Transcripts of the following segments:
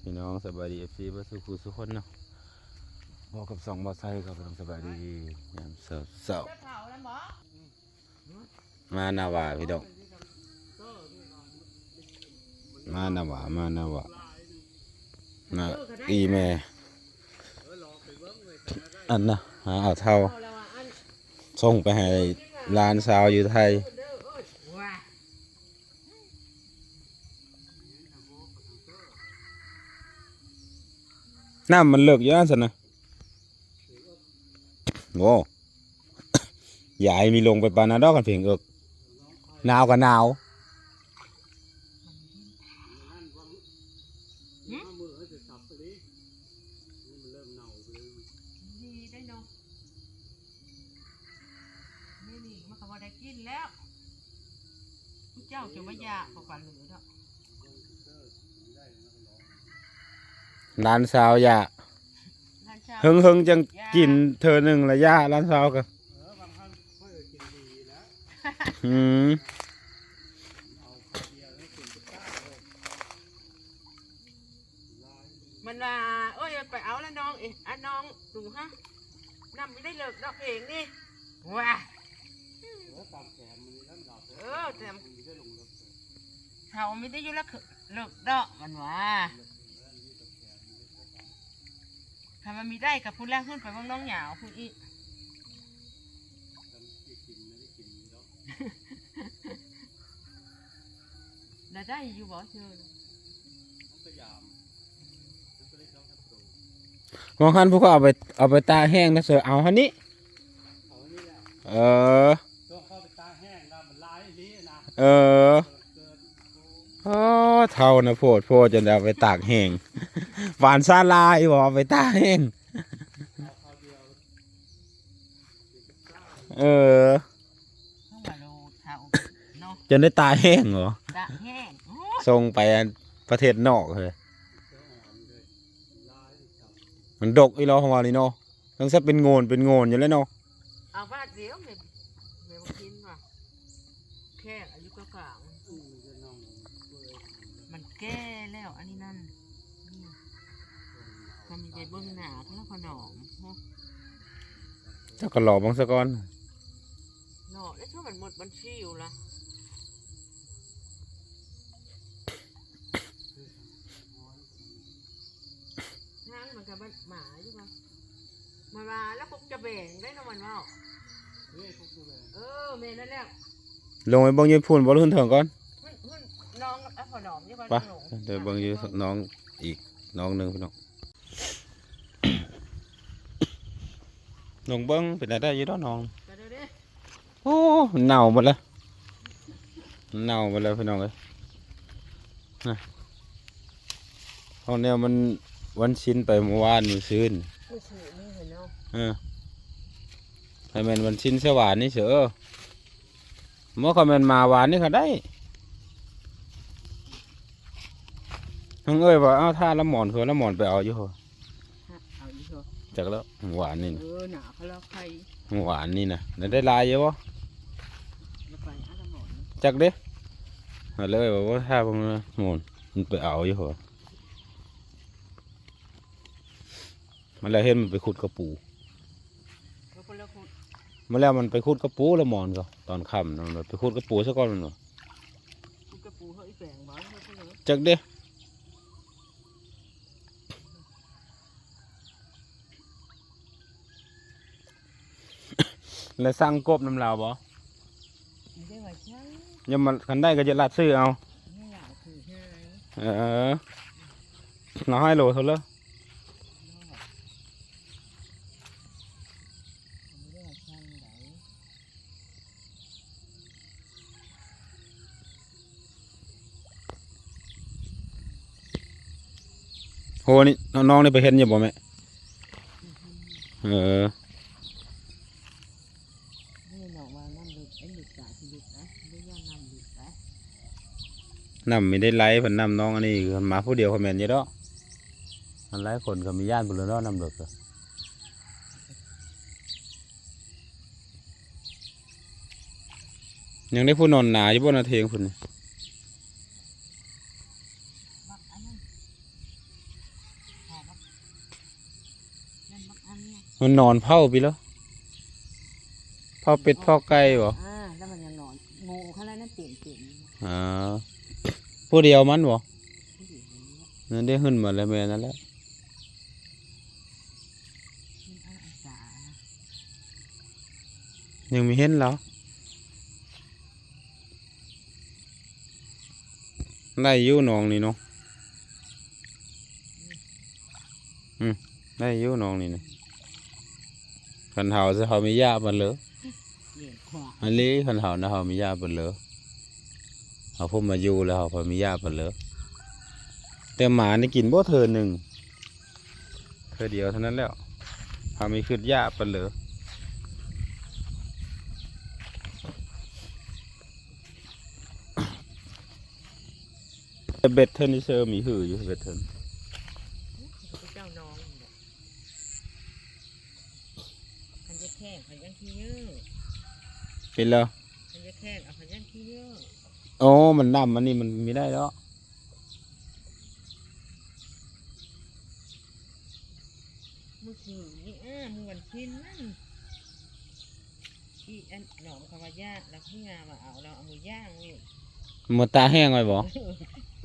พี่น้องสบายดีเอฟซีเพื่อสุขุสุขคนเนาะพอกับสองบอไซค์ครับพี่น้องสบายดียามเสาร์เสาร์จะเผาแล้วหมอมาหนาวาพี่น้องมาหนาวามาหนาวามาอีแม่อันนะหาเอาเท่าเอาแล้วอะอันส่งไปให้ร้านสาวอยู่ไทยเด้อเอ้ยว้า น้ำมันเลิกเยอะสินะโง่ยายมีลงไปปานาดอกกันเพียงเอิกหนาวกับหนาวดีได้เนาะไม่นี่มันก็บ่ได้กินแล้วผู้เจ้าจะไม่ยากกว่ากันหรือเนาะ ร้านสาวอยาท่านเจ้าเฮงเฮงจังกินเธอหนึ่งระยะร้านสาวกันอืมมันว่าเอ้ยไปเอาแล้วน้องเอ๊ะอะน้องดูฮะนำไม่ได้เลิกดอกเองนี่ว้าเออแต่เขาไม่ได้อยู่แล้วคือเลิกดอกมันว่า ถ้ามันมีได้กับผู้แรกขึ้นไปว่างน้องหยาวผู้อีได้ได้อยู่บ่เชิญมองหันพวกเขาเอาไปเอาไปตาแห้งนะเสือเอาฮันนี้เออเออเกิดโอ้เท่านะโพดโพดจนเอาไปตากแห้ง หวานซาลายบอกไปตากแห้งเอาเข้ออเข้ามาดูเท้าเนาะจนได้ตาแห้งเหรอตะแห้งส่งไปประเทศนอกเลยเจ้าอ่อนเลยมันดกอีหลอของวานี่เนาะต้องซะเป็นโงนเป็นโงนอยู่แล้วเนาะเอาบ้านเดียวเมเมบกินว่ะแค่อายุก็กลางอืมจะน้องเว้ยมันแก้ ทำมีใจเบิ้งหนาเขาแล้วขนอมเนาะเจ้าก็หล่อบังสะก่อนเนาะแล้วช่วมันหมดบัญชีอยู่ละห้างมันกับหมาอยู่ปะมามาแล้วปุ๊บจะแบ่งได้เนาะมันว่าเฮ้ยพวกกูเลยเออเมนนั่นแหละลงไปเบิ่งยืนพูนบ่รุ่นเถิงก่อนหุ่นหุ่นน้องอะขอหนอมยี่ห้อไปหลงเดี๋ยวเบิ่งยืนน้องอีกน้องหนึ่งพี่น้อง ลงเบิ่งเป็นอะไรได้อยี่ดอกน้องไปเดี๋ยวดิโอ้เน่าหมดแล้วเน่าหมดแล้วพี่น้องเอ้ยนะห้องแนวมันวันชิ้นไปเมื่อวานมือซื้นผู้สื่อนี่เห็นเนาะเออให้แมันวันชิ้นเสยหวานนี่เสือเมื่อเขาแมันมาหวานนี่เขาได้ทั้งเอ้ยว่าเอาท่าละหมอนคือละหมอนไปเอาอยู่เหรอ ฮะเอาอีกเถอะ จากแล้วหวานนี่เอนะอหนาเขาแล้วใครหวานนี่นะแล้วได้ลายเยอะวะมาไปอันละหมอนจักเด้เอาเลยว่าว่าท่าพวกนั้นหมอนมันไปเอาอยู่เหรอมันแล้วเห็นมันไปขุดกระปูแล้วคนละคนมาแล้วมันไปขุดกระปูแล้วหมอนก็ตอนค่ำนั่นมันไปขุดกระปูซะก่อนมันวะคุณกระปูเฮ้ยแฝงบ้านเฮ้ยเสนอ จักเด้ แล้วสั่งกบน้ำลาวบ่ไม่ได้ว่าใช่ยังมันคันได้ก็จะลัดซื้อเอาไม่อยากถือให้เออเราให้โหลเท่าเลยไม่ได้ว่าใช่ไหนโหนี่น้องๆนี่ไปเห็นอยู่บ่แม่เออ นำไม่ได้ไล่ผลนํำน้องอันนี้คนมาผู้เดียวคอมเมนต์เยอะดอกมันไล่คนก็มีญาติบุญแล้วนำเด็กก็ยังได้ผู้นอนหนาอยู่บนาเทงคุณมันนอนเผาไปแล้วเผาเป็ดเผาไก่บ่อ่าแล้วมันยังนอนงูข้างล่างนั่นเปลี่ยนเปลี่ยนอ่า ผู้เดียวมันบ่ผู้หญิงคนนี้นั่นได้ขึ้นมาแล้วแม่นั่นแหละมันเอาอาสานะยังไม่เห็นแล้วได้อยู่หนองนี่เนาะอืมได้อยู่หนองนี่นะคันเฮาจะเฮามียาบันเลยเลี้ยงขวาอันนี้คันเฮานะเฮามียาบันเลย เฮาพุ่มมาอยู่แล้วเฮาพอมียาบันเลยแต่หมานี่กินบ่เธอหนึ่งเธอเดียวเท่านั้นแล้วเฮามีคืดยาบันเลยแต่เบ็ดเทิร์นนี่เซอร์มีหืออยู่เบ็ดเทิร์นพระเจ้าน้องนี่แหละคันจะแข่งคันยังขี้เยอะเป็นแล้วคันจะแข่งเอาคันยังขี้เยอะ โอ้มันดำอันนี้มันไม่ได้แล้วมือขี่นี่อ้ามือวันชินนั่นอีอันหนองคำว่าย่างแล้วพี่งามาเอาเราเอามือย่างนี่มันตาแห้งไว้บ่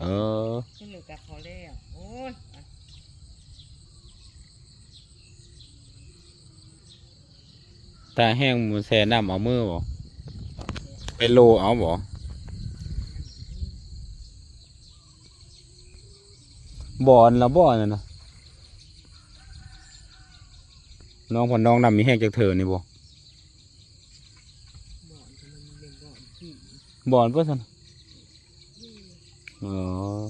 เออขึ้นเหลือกับเขาแล้วโอ้ยอะตาแห้งมันแช่น้ำเอามือบ่เป็นโลเอาบ่ บ่อนละบ่อนน่ะนะน้องพอน้องนำมีแห้งจากเธอนี่บ่บ่อนจะมันเป็นบ่อนขี่บ่อนเพื่อนเออ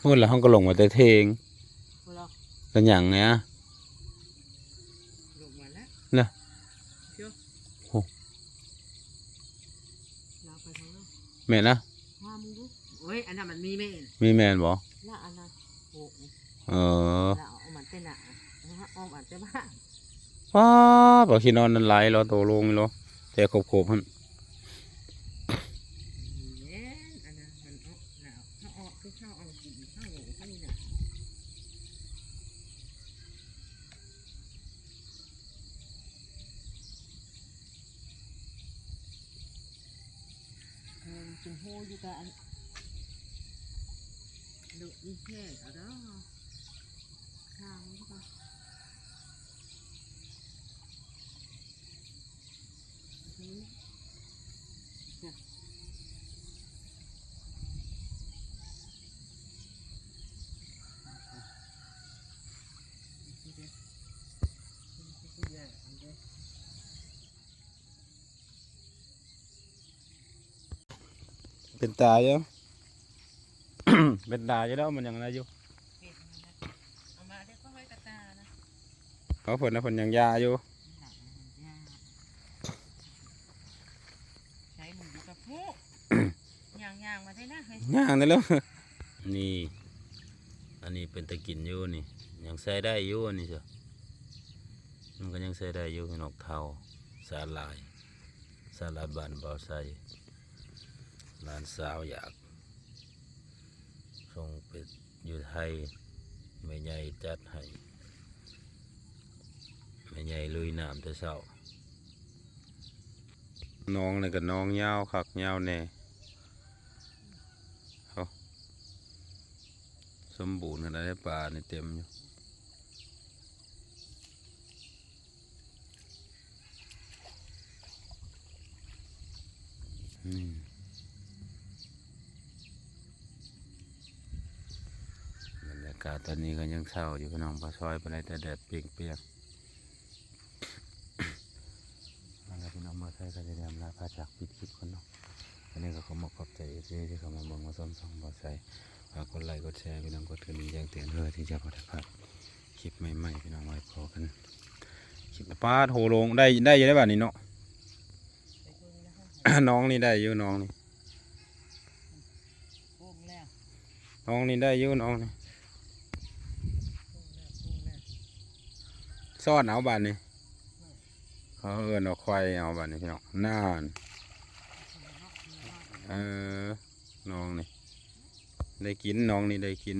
พูดแล้วห้องก็ลงมาแต่เทงพวกเราเป็นอย่างเนี้ย ลงมาแล้ว น่ะ เชียว โอ้ เราไปทางนั้นแม่นนะว่ามึงดูเฮ้ยอันนั้นมันมีเมนมีแมนบ่แล้วอันนั้นโอ้โหเออแล้วเอามันเต้นอะนะฮะเอามันเต้นบ้านว้าบอกขี้นอนนั่นไหลเราโตลงนี่เหรอแต่ขบขบๆมันแม่นอันนั้นมันเอาหนาวถ้าออกคือข้าวเอากินข้าวหมูข้าวนี่น่ะเออ มันเป็นโฮอยู่กับอันดูอีแค่เอาเด้อข้างมันก็อืม เป็นตาอยู่ เป็นตาอยู่แล้วมันยังอะไรอยู่เอามาเดี๋ยวก็ให้กระตานะเขาเพิ่นนะเพิ่นยังยาอยู่ใช้มืออยู่กับพวกย่างย่างมาได้นะเฮ้ยย่างนั่นแล้วนี่ อันนี้เป็นตะกินอยู่นี่ ยังใส่ได้อยู่อันนี่จ้ะมันก็ยังใส่ได้อยู่นกเทาสาลาย สาลายบานเบาใส่ หลานสาวอยากส่งไปอยู่ไทยแม่ใหญ่จัดให้แม่ใหญ่ลุยน้ำแต่เช้าน้องนี่ก็น้องยาคักยาแน่เอาสมบูรณ์ขนาดได้ปลานี่เต็มอยู่อืมบรรยากาศตอนนี้ก็ยังเศร้าอยู่พี่น้องปลาซอยไปเลยแต่แดดเปรียกๆมาแล้วพี่น้องมาใช้กันจะนำลาพาจากปิดคลิปคนเนาะอันนี้ก็ขอมาขอบใจที่ที่เข้ามาเบิ่งมาส้มส่องมาใส่ฝากกดไลค์กดแชร์พี่น้องกดกระดิ่งแจ้งเตือนเพื่อที่จะพอได้พลาดคลิปใหม่ๆพี่น้องไว้พอกันคลิปป้าดโหลงได้ได้อยังได้บ้านี้เนาะไปคุยนะฮะน้องนี่ได้อยู่น้องนี่โป่งแล้วน้องนี่ได้อยู่น้องนี่โป่งแล้วโป่งแล้ว ซ่อนเอาบานนี่เขาเอิ้นเอาควายเอาบานนี้พี่น้องน่านเออน้องนี่ได้กินน้องนี่ได้กิน